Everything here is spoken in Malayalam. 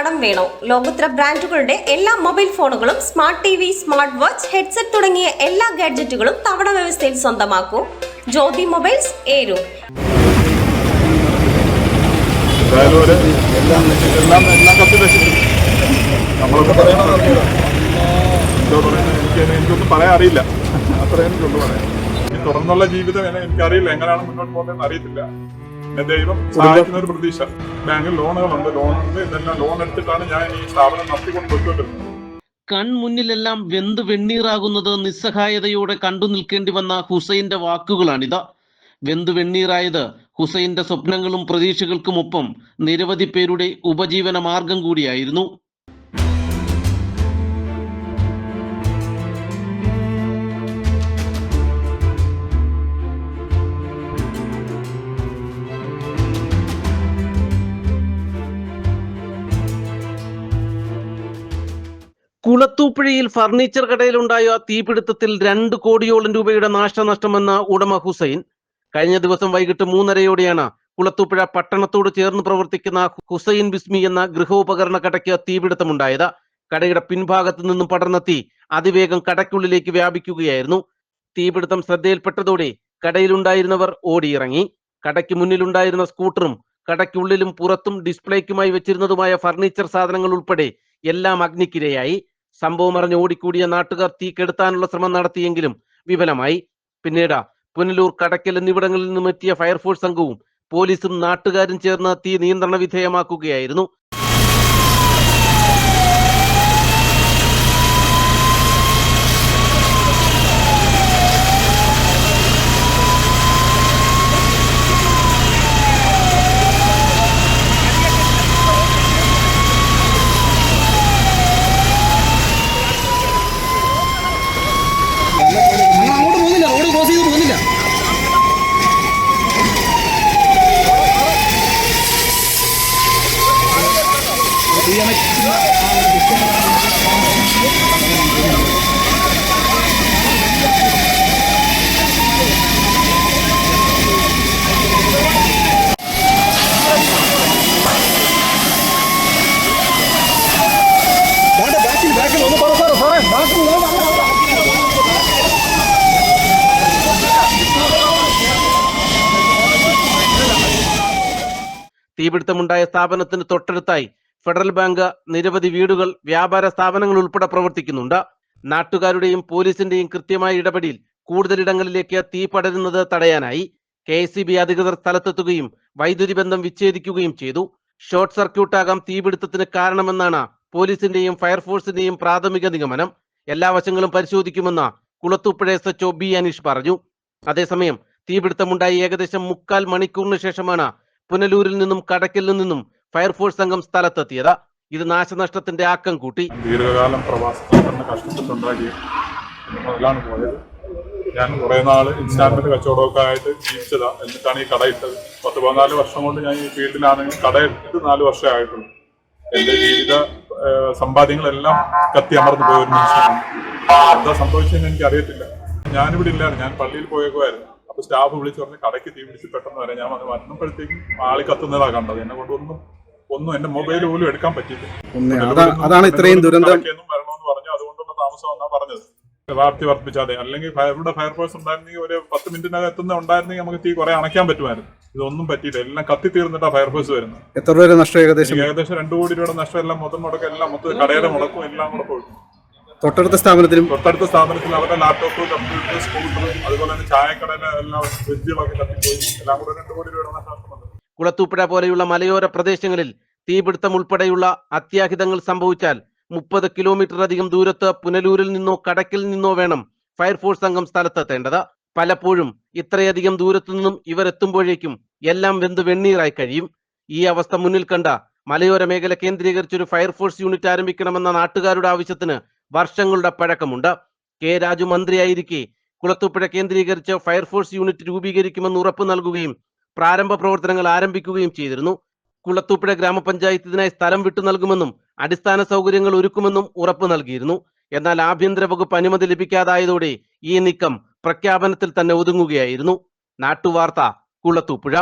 കടം വേണോ? ലോകോത്തര ബ്രാൻഡുകളുടെ എല്ലാ മൊബൈൽ ഫോണുകളും smart T V smart watch headset തുടങ്ങിയ എല്ലാ ഗാഡ്ജറ്റുകളും തവണ വ്യവസ്ഥയിൽ സ്വന്തമാക്കൂ. ജ്യോതി മൊബൈൽസ് ഏരു നമ്മളൊക്കെ എനിക്ക് അറിയില്ല. പറയാം ഈ ജീവിതം എനിക്കറിയില്ല. എങ്ങനെയാണ് മുന്നോട്ട് പോകുന്നതെന്ന് അറിയത്തില്ല. ദൈവം സഹായിക്കുന്ന ഒരു പ്രതീക്ഷ. ബാങ്കിൽ ലോണുകളുണ്ട്. ലോണുണ്ട് ഇതെല്ലാം ലോൺ എടുത്തിട്ടാണ് ഞാൻ ഈ സ്ഥാപനം നടത്തിക്കൊണ്ട് പോയിക്കൊണ്ടിരുന്നത് കൺമുന്നിലെല്ലാം വെന്ത് വെണ്ണീറാകുന്നത് നിസ്സഹായതയോടെ കണ്ടു നിൽക്കേണ്ടി വന്ന ഹുസൈന്റെ വാക്കുകളാണിത്. വെന്ത് വെണ്ണീറായത് ഹുസൈന്റെ സ്വപ്നങ്ങളും പ്രതീക്ഷകൾക്കുമൊപ്പം നിരവധി പേരുടെ ഉപജീവന മാർഗം കൂടിയായിരുന്നു. കുളത്തൂപ്പുഴയിൽ ഫർണിച്ചർ കടയിലുണ്ടായ തീപിടുത്തത്തിൽ രണ്ട് കോടിയോളം രൂപയുടെ നാശനഷ്ടമെന്ന ഉടമ ഹുസൈൻ. കഴിഞ്ഞ ദിവസം വൈകിട്ട് മൂന്നരയോടെയാണ് കുളത്തൂപ്പുഴ പട്ടണത്തോട് ചേർന്ന് പ്രവർത്തിക്കുന്ന ഹുസൈൻ ബിസ്മി എന്ന ഗൃഹോപകരണ കടയ്ക്ക് തീപിടുത്തമുണ്ടായത്. കടയുടെ പിൻഭാഗത്ത് നിന്നും പടർന്നെത്തി. അതിവേഗം കടയ്ക്കുള്ളിലേക്ക് വ്യാപിക്കുകയായിരുന്നു. തീപിടുത്തം ശ്രദ്ധയിൽപ്പെട്ടതോടെ കടയിലുണ്ടായിരുന്നവർ ഓടിയിറങ്ങി. കടയ്ക്ക് മുന്നിലുണ്ടായിരുന്ന സ്കൂട്ടറും കടയ്ക്കുള്ളിലും പുറത്തും ഡിസ്പ്ലേക്കുമായി വെച്ചിരുന്നതുമായ ഫർണിച്ചർ സാധനങ്ങൾ ഉൾപ്പെടെ എല്ലാം അഗ്നിക്കിരയായി. സംഭവം അറിഞ്ഞ് ഓടിക്കൂടിയ നാട്ടുകാർ തീ കെടുത്താനുള്ള ശ്രമം നടത്തിയെങ്കിലും വിഫലമായി. പിന്നീട് പുനലൂർ കടക്കൽ എന്നിവിടങ്ങളിൽ നിന്നും എത്തിയ ഫയർഫോഴ്സ് സംഘവും പോലീസും നാട്ടുകാരും ചേർന്ന് തീ നിയന്ത്രണ വിധേയമാക്കുകയായിരുന്നു. തീപിടുത്തമുണ്ടായ സ്ഥാപനത്തിന് തൊട്ടടുത്തായി ഫെഡറൽ ബാങ്ക് നിരവധി വീടുകൾ വ്യാപാര സ്ഥാപനങ്ങൾ ഉൾപ്പെടെ പ്രവർത്തിക്കുന്നുണ്ട്. നാട്ടുകാരുടെയും പോലീസിന്റെയും കൃത്യമായ ഇടപെടൽ കൂടുതലിടങ്ങളിലേക്ക് തീ പടരുന്നത് തടയാനായി കെ അധികൃതർ സ്ഥലത്തെത്തുകയും വൈദ്യുതി ബന്ധം വിച്ഛേദിക്കുകയും ചെയ്തു. ഷോർട്ട് സർക്യൂട്ടാകാം തീപിടുത്തത്തിന് കാരണമെന്നാണ് പോലീസിന്റെയും ഫയർഫോഴ്സിന്റെയും പ്രാഥമിക നിഗമനം. എല്ലാ വശങ്ങളും പരിശോധിക്കുമെന്ന് Kulathupuzha S H B Aneesh പറഞ്ഞു. അതേസമയം തീപിടുത്തമുണ്ടായി ഏകദേശം മുക്കാൽ മണിക്കൂറിന് ശേഷമാണ് പുനലൂരിൽ നിന്നും കടക്കിൽ നിന്നും ഫയർഫോഴ്സ് സംഘം സ്ഥലത്തെത്തിയത്. ഇത് നാശനഷ്ടത്തിന്റെ ആക്കം കൂട്ടി. ദീർഘകാലം പ്രവാസത്തിൽ തന്നെ കഷ്ടപ്പെട്ടുണ്ടാക്കിയ മുതലാണ് പോയത്. ഞാൻ കുറെ നാൾ ഇൻസ്റ്റാൾമെന്റ് കച്ചവടമൊക്കെ ആയിട്ട് ജീവിച്ചതാ. എന്നിട്ടാണ് ഈ കട ഇട്ടത്. പത്ത് പതിനാല് വർഷം കൊണ്ട് ഞാൻ ഈ ഫീൽഡിലാണെങ്കിൽ കട ഇട്ടിട്ട് നാല് വർഷമേ ആയിട്ടുള്ളൂ. എന്റെ ജീവിത സമ്പാദ്യങ്ങളെല്ലാം കത്തി അമർന്നു പോയ ഒരു നിമിഷമാണ് എന്താ സംഭവിച്ചതെന്ന് എനിക്ക് അറിയത്തില്ല ഞാനിവിടെ ഇല്ലായിരുന്നു. ഞാൻ പള്ളിയിൽ പോയേക്കുമായിരുന്നു സ്റ്റാഫ് വിളിച്ചു പറഞ്ഞ് കടയ്ക്ക് തീ പിടിച്ച് പെട്ടെന്ന് വരാം. ഞാൻ വന്ന് വന്നപ്പോഴത്തേക്കും ആളി കത്തുന്നതാ കണ്ടത്. എന്നെ കൊണ്ടൊന്നും ഒന്നും എന്റെ മൊബൈൽ പോലും എടുക്കാൻ പറ്റിയില്ല. ഒന്ന് അതാണ് ഇത്രയും ദുരന്തം. വരണമെന്ന് പറഞ്ഞു അതുകൊണ്ടുള്ള താമസം എന്നാ പറഞ്ഞത്? വാർത്തി വർദ്ധിപ്പിച്ചാതെ. അല്ലെങ്കിൽ ഇവിടെ ഫയർഫോഴ്സ് ഉണ്ടായിരുന്നെങ്കിൽ ഒരു പത്ത് മിനിറ്റിനകം എത്തുന്ന ഉണ്ടായിരുന്നെങ്കിൽ നമുക്ക് തീ കുറെ അണയ്ക്കാൻ പറ്റുമായിരുന്നു. ഇതൊന്നും പറ്റിയില്ല. എല്ലാം കത്തി തീർന്നിട്ടാ ഫയർഫോഴ്സ് വരുന്നത്. എത്ര രൂപ നഷ്ടം ഏകദേശം? ഏകദേശം രണ്ടു കോടി രൂപയുടെ നഷ്ടം. എല്ലാം മൊത്തം മുടക്കം എല്ലാം മൊത്തം കടയുടെ മുടക്കും എല്ലാം കൂടെ പോയി. തൊട്ടടുത്ത സ്ഥാപനത്തിലും തൊട്ടടുത്ത സ്ഥാപനത്തിലും അവരുടെ ലാപ്ടോപ്പ് കമ്പ്യൂട്ടർ സ്കൂട്ടർ അതുപോലെ തന്നെ ചായക്കടയിലെ എല്ലാം ഫ്രിഡ്ജുകളൊക്കെ തട്ടിപ്പോയി എല്ലാം കൂടെ രണ്ടു കോടി രൂപയുടെ കുളത്തൂപ്പുഴ പോലെയുള്ള മലയോര പ്രദേശങ്ങളിൽ തീപിടുത്തം ഉൾപ്പെടെയുള്ള അത്യാഹിതങ്ങൾ സംഭവിച്ചാൽ മുപ്പത് കിലോമീറ്റർ അധികം ദൂരത്ത് പുനലൂരിൽ നിന്നോ കടക്കിൽ നിന്നോ വേണം ഫയർഫോഴ്സ് സംഘം സ്ഥലത്തെത്തേണ്ടത്. പലപ്പോഴും ഇത്രയധികം ദൂരത്തു നിന്നും ഇവരെത്തുമ്പോഴേക്കും എല്ലാം വെന്ത് വെണ്ണീറായി കഴിയും. ഈ അവസ്ഥ മുന്നിൽ കണ്ട മലയോര മേഖല കേന്ദ്രീകരിച്ചൊരു ഫയർഫോഴ്സ് യൂണിറ്റ് ആരംഭിക്കണമെന്ന നാട്ടുകാരുടെ ആവശ്യത്തിന് വർഷങ്ങളുടെ പഴക്കമുണ്ട്. കെ രാജു മന്ത്രിയായിരിക്കെ കുളത്തൂപ്പുഴ കേന്ദ്രീകരിച്ച് ഫയർഫോഴ്സ് യൂണിറ്റ് രൂപീകരിക്കുമെന്ന് ഉറപ്പ് നൽകുകയും പ്രാരംഭ പ്രവർത്തനങ്ങൾ ആരംഭിക്കുകയും ചെയ്തിരുന്നു. കുളത്തൂപ്പുഴ ഗ്രാമപഞ്ചായത്തിനായി സ്ഥലം വിട്ടു നൽകുമെന്നും അടിസ്ഥാന സൗകര്യങ്ങൾ ഒരുക്കുമെന്നും ഉറപ്പ് നൽകിയിരുന്നു. എന്നാൽ ആഭ്യന്തര വകുപ്പ് അനുമതി ലഭിക്കാതായതോടെ ഈ നീക്കം പ്രഖ്യാപനത്തിൽ തന്നെ ഒതുങ്ങുകയായിരുന്നു. നാട്ടുവാർത്ത കുളത്തൂപ്പുഴ.